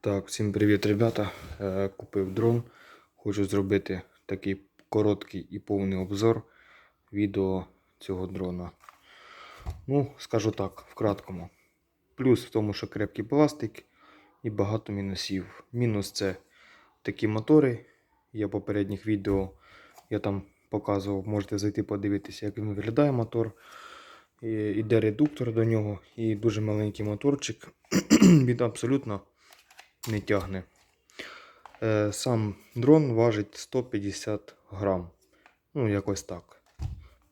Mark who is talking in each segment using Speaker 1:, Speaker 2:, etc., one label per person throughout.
Speaker 1: Так, всім привіт, ребята. Е, Купив дрон. Хочу зробити такий короткий і повний обзор відео цього дрона. Ну, скажу так, вкраткому. Плюс в тому, що крепкий пластик і багато мінусів. Мінус це такі мотори. Я в попередніх відео я там показував, можете зайти подивитися, як він виглядає мотор. Іде редуктор до нього і дуже маленький моторчик. Він абсолютно не тягне. Е, Сам дрон важить 150 грам. Ну, якось так.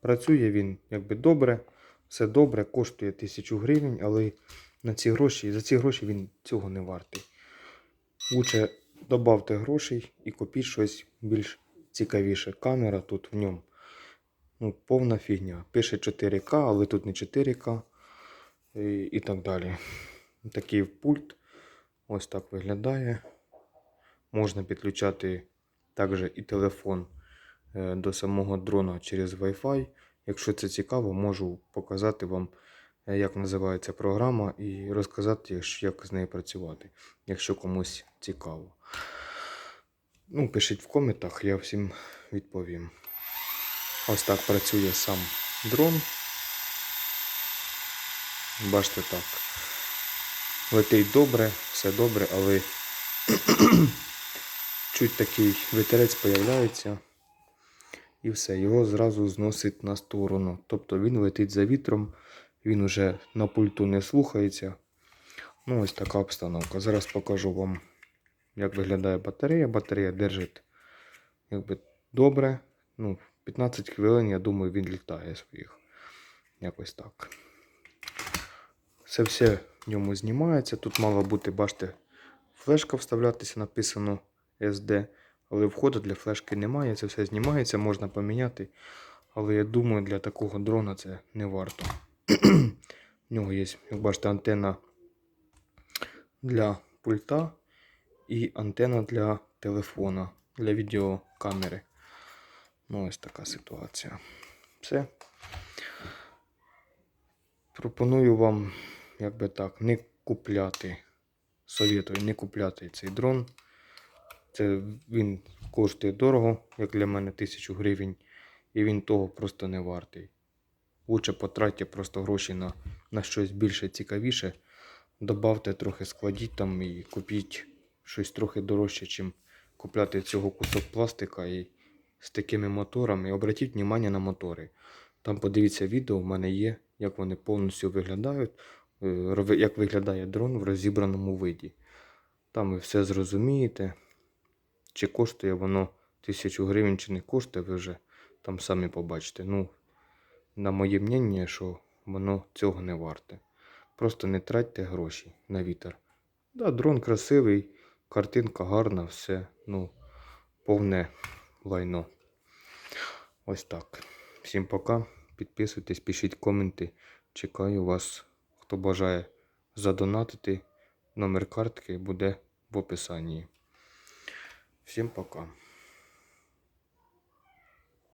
Speaker 1: Працює він якби добре, все добре, коштує 1000 гривень, але на ці гроші, за ці гроші він цього не вартий. Лучше додавте грошей і купіть щось більш цікавіше. Камера тут в ньому ну, повна фігня. Пише 4К, але тут не 4К і, і так далі. Такий пульт. Ось так виглядає. Можна підключати також і телефон е, до самого дрона через Wi-Fi. Якщо це цікаво, можу показати вам, е, як називається програма, і розказати, як з нею працювати, якщо комусь цікаво. Ну, пишіть в коментах, я всім відповім. Ось так працює сам дрон. Бачите так. Летить добре, все добре, але чуть такий вітерець появляється. І все, його зразу зносить на сторону. Тобто він летить за вітром, він уже на пульту не слухається. Ну, ось така обстановка. Зараз покажу вам, як виглядає батарея. Батарея держить якби добре. Ну, 15 хвилин, я думаю, він літає своїх. Якось так. Це все в ньому знімається. Тут мало бути, бачите, флешка вставлятися, написано SD. Але входу для флешки немає, це все знімається, можна поміняти. Але я думаю, для такого дрона це не варто. В нього є, як бачите, антенна для пульта і антенна для телефона, для відеокамери. Ну, ось така ситуація. Все. Пропоную вам, як би так, не купляти. Советую не купляти цей дрон. Це він коштує дорого, як для мене, тисячу гривень, і він того просто не вартий. Лучше потратьте просто гроші на, на щось більше цікавіше. Добавте трохи складіть там і купіть щось трохи дорожче, чим купляти цього кусок пластика і з такими моторами. І обратіть увагу на мотори. Там подивіться відео, в мене є, як вони повністю виглядають, як виглядає дрон в розібраному виді. Там ви все зрозумієте. Чи коштує воно тисячу гривень, чи не коштує, ви вже там самі побачите. Ну, на моє мнення, що воно цього не варте. Просто не тратьте гроші на вітер. Да, дрон красивий, картинка гарна, все. Ну, повне лайно. Ось так. Всім пока. Підписуйтесь, пишіть коменти. Чекаю вас. Хто бажає задонатити, номер картки буде в описанні. Всім пока.